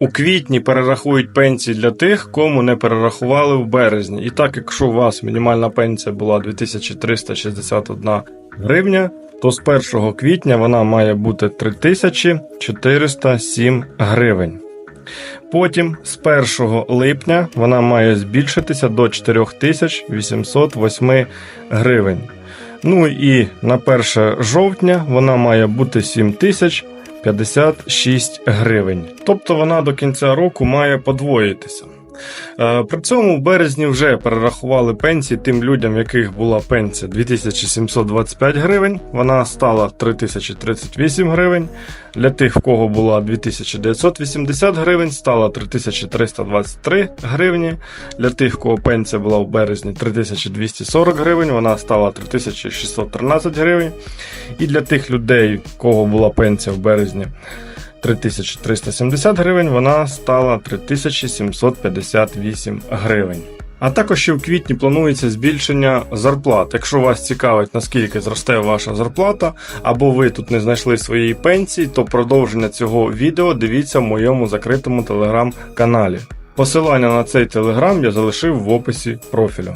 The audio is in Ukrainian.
У квітні перерахують пенсії для тих, кому не перерахували в березні. І так, якщо у вас мінімальна пенсія була 2361 гривня, то з 1 квітня вона має бути 3407 гривень. Потім з 1 липня вона має збільшитися до 4808 гривень. Ну і на 1 жовтня вона має бути 7056 гривень. Тобто вона до кінця року має подвоїтися. Е, При цьому в березні вже перерахували пенсії тим людям, яких була пенсія 2725 гривень, вона стала 3038 гривень. Для тих, в кого була 2980 гривень, стала 3323 гривні. Для тих, в кого пенсія була в березні 3240 гривень, вона стала 3613 гривень. І для тих людей, в кого була пенсія в березні 3370 гривень, вона стала 3758 гривень. А також ще в квітні планується збільшення зарплат. Якщо вас цікавить, наскільки зросте ваша зарплата, або ви тут не знайшли своєї пенсії, то продовження цього відео дивіться в моєму закритому телеграм-каналі. Посилання на цей телеграм я залишив в описі профілю.